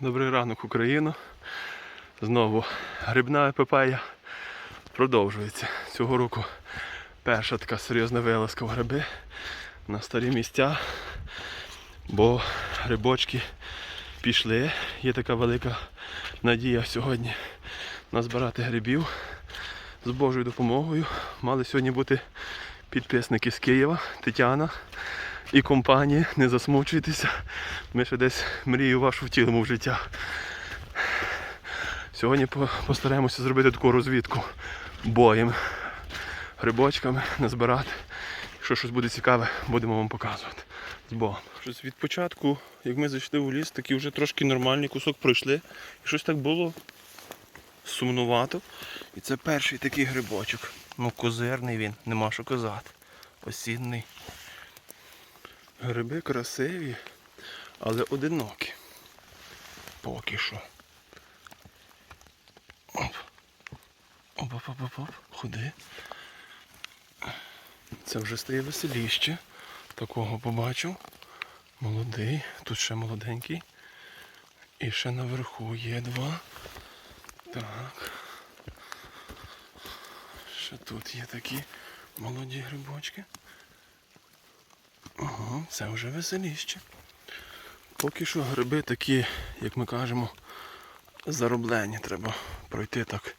Добрий ранок, Україна. Знову грибна епопея продовжується. Цього року перша така серйозна вилазка в гриби на старі місця, бо грибочки пішли. Є така велика надія сьогодні назбирати грибів з Божою допомогою. Мали сьогодні бути підписники з Києва, Тетяна і компанії. Не засмучуйтеся. Ми ще десь мрію вашу втілимо в життя. Сьогодні постараємося зробити таку розвідку боєм, грибочками, назбирати. Якщо щось буде цікаве, будемо вам показувати. З Богом. Щось від початку, як ми зайшли у ліс, такий вже трошки нормальний кусок пройшли. І щось так було сумнувато. І це перший такий грибочок. Ну, козирний він, нема що казати. Осінний. Гриби красиві, але одинокі. Поки що. Оп. Оп, оп, оп, оп. Ходи. Це вже стає веселіще. Такого побачив. Молодий. Тут ще молоденький. І ще наверху є два. Так. Ще тут є такі молоді грибочки. Ага, це вже веселіще. Поки що гриби такі, як ми кажемо, зароблені. Треба пройти так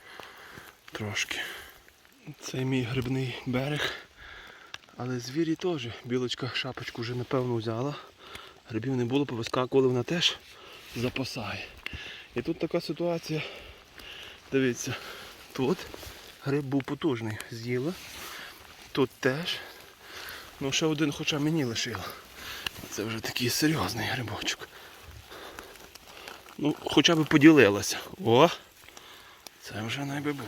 трошки. Це мій грибний берег. Але звірі теж. Білочка шапочку вже напевно взяла. Грибів не було, повискакували, вона теж запасає. І тут така ситуація. Дивіться, тут гриб був потужний, з'їла. Тут теж. Ну ще один хоча мені лишила. Це вже такий серйозний грибочок. Ну, хоча б поділилася. О! Це вже найби був.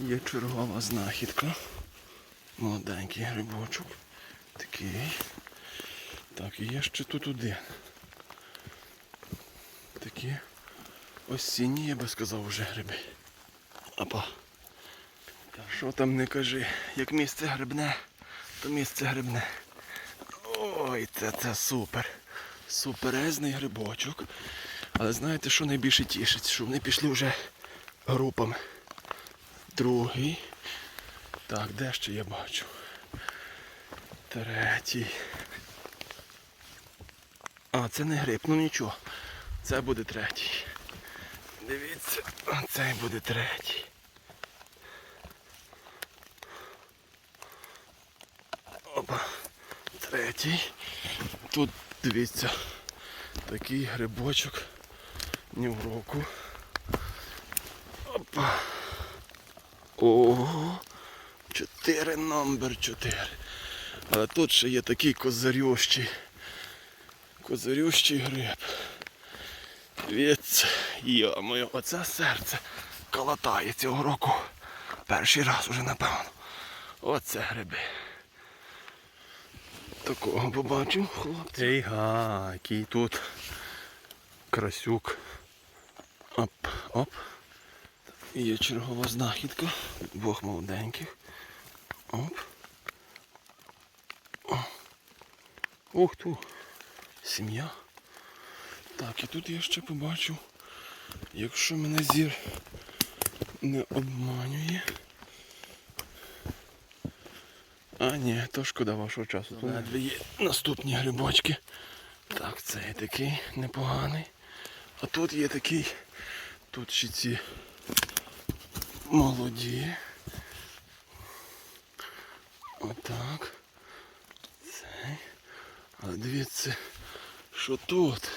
Є чергова знахідка. Молоденький грибочок. Такий. Так, і є ще тут один. Такі осінні, я би сказав, вже гриби. Апа. Що там не кажи, як місце грибне, то місце грибне. Ой, це, це супер. Суперезний грибочок. Але знаєте, що найбільше тішить? Що вони пішли вже групами. Другий. Так, де ще я бачу? Третій. А, це не гриб, ну нічого. Це буде третій. Дивіться, цей буде третій. Опа. Третій. Тут дивіться. Такий грибочок. Ні в року. Опа. Ого. Чотири номер чотири. Але тут ще є такий козирющий. Козирющий гриб. Дивіться, йо-моє, оце серце колотає цього року. Перший раз уже напевно. Оце гриби. Такого побачив, хлопці. Ей га, який тут красюк. Оп, оп. Є чергова знахідка. Двох молоденьких. Оп. Ух ту. Сім'я. Так, і тут я ще побачу, якщо мене зір не обманює. А ні, то шкода вашого часу. Тут ледве є наступні грибочки. Так, цей такий непоганий. А тут є такий. Тут ще ці молоді. Отак. Цей. Але дивіться, що тут?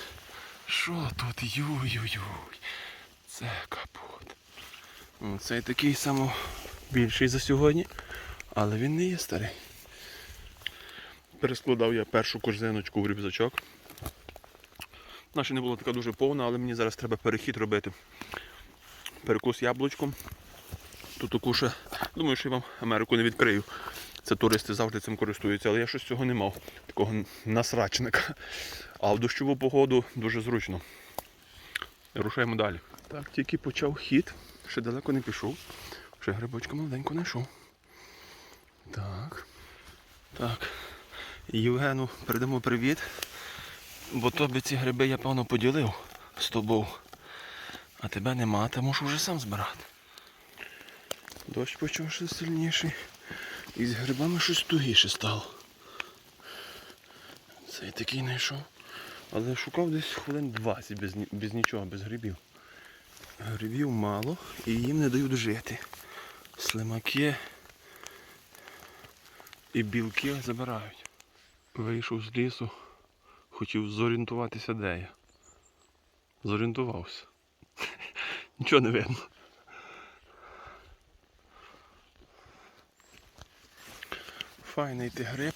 Що тут? Юй-юй-юй. Це капот. Ну, Цей такий само більший за сьогодні, але він не є старий. Перескладав я першу корзиночку в рюкзачок. Наша не була така дуже повна, але мені зараз треба перехід робити. Перекус яблучком. Тут ще, думаю, що я вам Америку не відкрию. Це туристи завжди цим користуються, але я щось цього не мав. Такого насрачника. А в дощову погоду дуже зручно. Рушаємо далі. Так, тільки почав хід, ще далеко не пішов. Ще грибочка маленько знайшов. Так. Так. Євгену передамо привіт. Бо тобі ці гриби я певно поділив з тобою. А тебе нема, та мушу вже сам збирати. Дощ почав ще сильніший. І з грибами щось тугіше стало. Цей такий знайшов. Але шукав десь хвилин 20 без, без нічого, без грибів. Грибів мало і їм не дають жити. Слимаки і білки забирають. Вийшов з лісу, хотів зорієнтуватися, де я. Зорієнтувався. Нічого не видно. Файний ти гриб,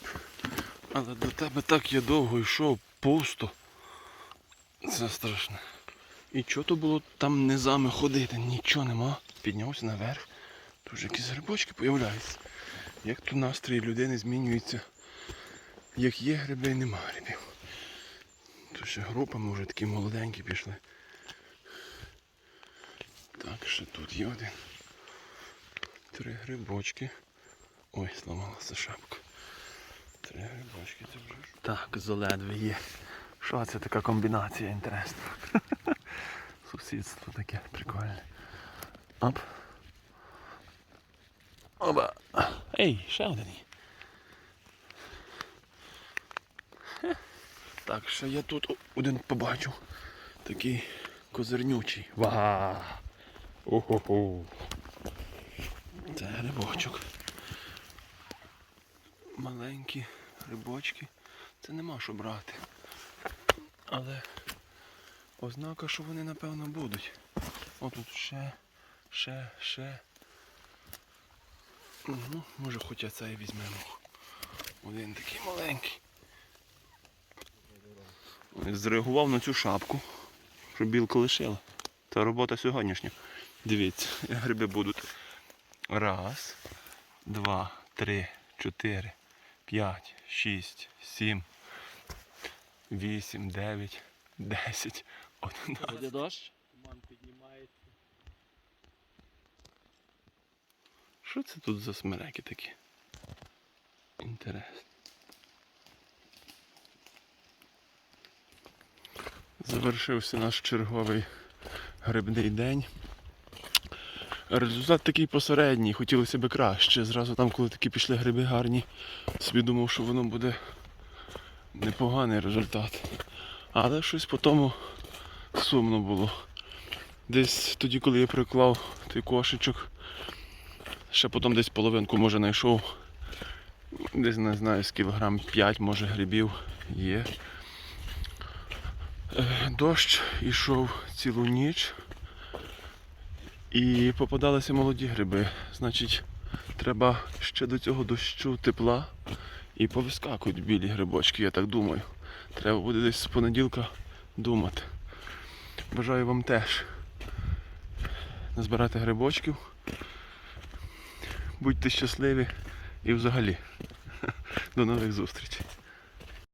але до тебе так я довго йшов, пусто. Це страшне. І чого то було там низами ходити? Нічого нема. Піднявся наверх. Тут вже якісь грибочки появляються. Як то настрій людини змінюється. Як є гриби, нема грибів. Тут ще групами вже такі молоденькі пішли. Так, ще тут є один. Три грибочки. Ой, зламалася шапка. Три грибочки це вже. Так, золедве є. Що це така комбінація інтересна? Сусідство таке прикольне. Оп. Оба. Ей, ще один Так, ще я тут один побачив. Такий козирнючий. Ва! Охо-хо. Це грибочок. Маленькі грибочки. Це нема що брати. Але ознака, що вони напевно будуть. Отут ще, ще, ще. Ну, може хоча цей візьмемо. Один такий маленький. Зреагував на цю шапку, щоб білку лишила. Це робота сьогоднішня. Дивіться, гриби будуть. Раз, два, три, чотири, п'ять, шість, сім, вісім, дев'ять, десять, одинадцять. Буде дощ? Що це тут за смереки такі? Інтересно. Завершився наш черговий грибний день. Результат такий посередній, хотілося б краще. Зразу там, коли такі пішли гриби гарні, собі думав, що воно буде непоганий результат. Але щось по тому сумно було. Десь тоді, коли я приклав той кошечок, Ще потім десь половинку може знайшов. Десь не знаю, з кілограм 5 може грибів є. Е, Дощ ішов цілу ніч. І попадалися молоді гриби. Значить, треба ще до цього дощу тепла і повискакують білі грибочки, я так думаю. Треба буде десь з понеділка думати. Бажаю вам теж назбирати грибочків. Будьте щасливі і взагалі. До нових зустрічей.